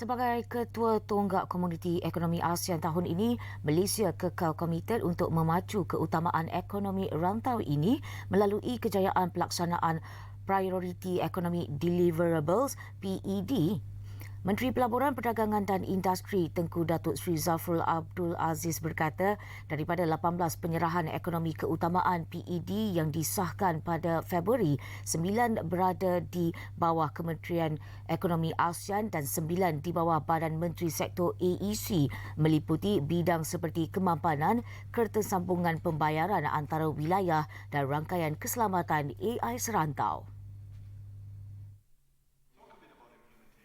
Sebagai Ketua Tonggak Komuniti Ekonomi ASEAN tahun ini, Malaysia kekal komited untuk memacu keutamaan ekonomi rantau ini melalui kejayaan pelaksanaan Priority Economic Deliverables PED Menteri Pelaburan Perdagangan dan Industri Tengku Datuk Sri Zafrul Abdul Aziz berkata daripada 18 penyerahan ekonomi keutamaan PED yang disahkan pada Februari, 9 berada di bawah Kementerian Ekonomi ASEAN dan 9 di bawah Badan Menteri Sektor AEC meliputi bidang seperti kemampanan, kertasambungan pembayaran antara wilayah dan rangkaian keselamatan AI serantau.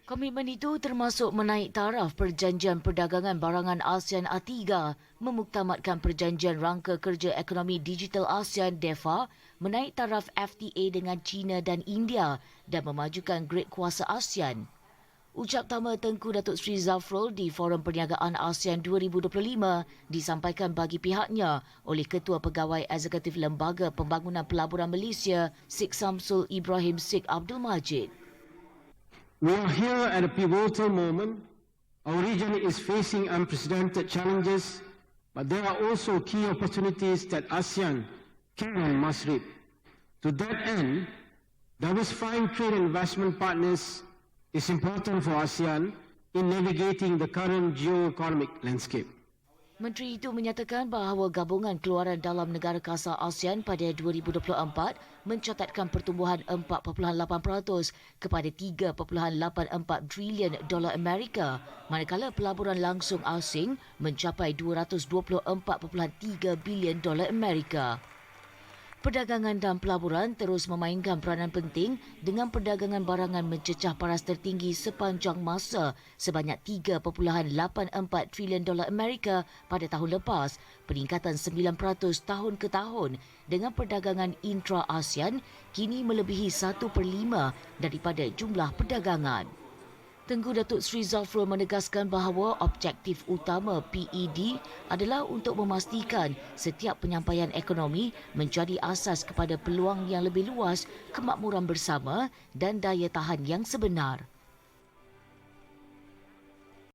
Komitmen itu termasuk menaik taraf Perjanjian Perdagangan Barangan ASEAN A3, memuktamadkan Perjanjian Rangka Kerja Ekonomi Digital ASEAN DEFA, menaik taraf FTA dengan China dan India dan memajukan Great Kuasa ASEAN. Ucap tama Tengku Datuk Sri Zafrul di Forum Perniagaan ASEAN 2025 disampaikan bagi pihaknya oleh Ketua Pegawai Eksekutif Lembaga Pembangunan Pelaburan Malaysia, Sik Samsul Ibrahim Sik Abdul Majid. We are here at a pivotal moment. Our region is facing unprecedented challenges, but there are also key opportunities that ASEAN can and must reap. To that end, diversifying trade and investment partners is important for ASEAN in navigating the current geo-economic landscape. Menteri itu menyatakan bahawa gabungan keluaran dalam negara kasar ASEAN pada 2024 mencatatkan pertumbuhan 4.8% kepada 3.84 trilion dolar Amerika manakala pelaburan langsung asing mencapai 224.3 bilion dolar Amerika. Perdagangan dan pelaburan terus memainkan peranan penting dengan perdagangan barangan mencecah paras tertinggi sepanjang masa sebanyak 3.84 trilion dolar Amerika pada tahun lepas, peningkatan 9% tahun ke tahun dengan perdagangan intra-ASEAN kini melebihi 1 per 5 daripada jumlah perdagangan. Tengku Datuk Sri Zafrul menegaskan bahawa objektif utama PED adalah untuk memastikan setiap penyampaian ekonomi menjadi asas kepada peluang yang lebih luas, kemakmuran bersama dan daya tahan yang sebenar.